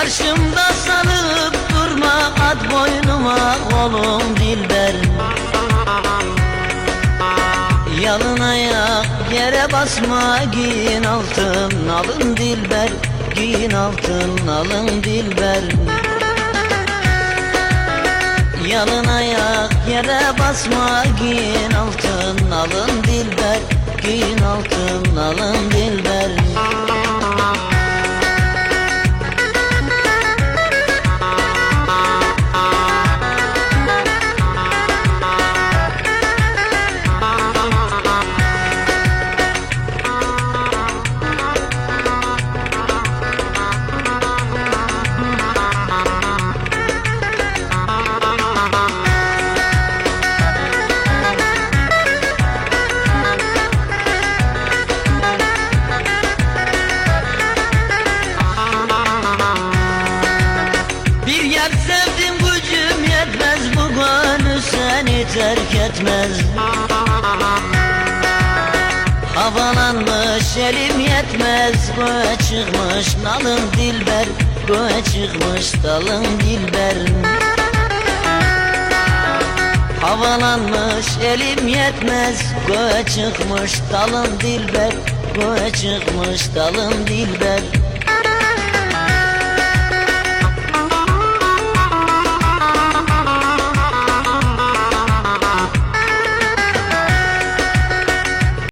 Karşımda sanıp durma at boynuma kolum dilber. Yalın ayak yere basma giyin altın alın dilber. Giyin altın alın dilber. Yalın ayak yere basma giyin altın alın dilber. Giyin altın alın yetmez Bu seni terk etmez. Havalanmış elim yetmez Göğe çıkmış nalın dilber Göğe çıkmış dalın dilber. Havalanmış elim yetmez Göğe çıkmış dalın dilber Göğe çıkmış dalın dilber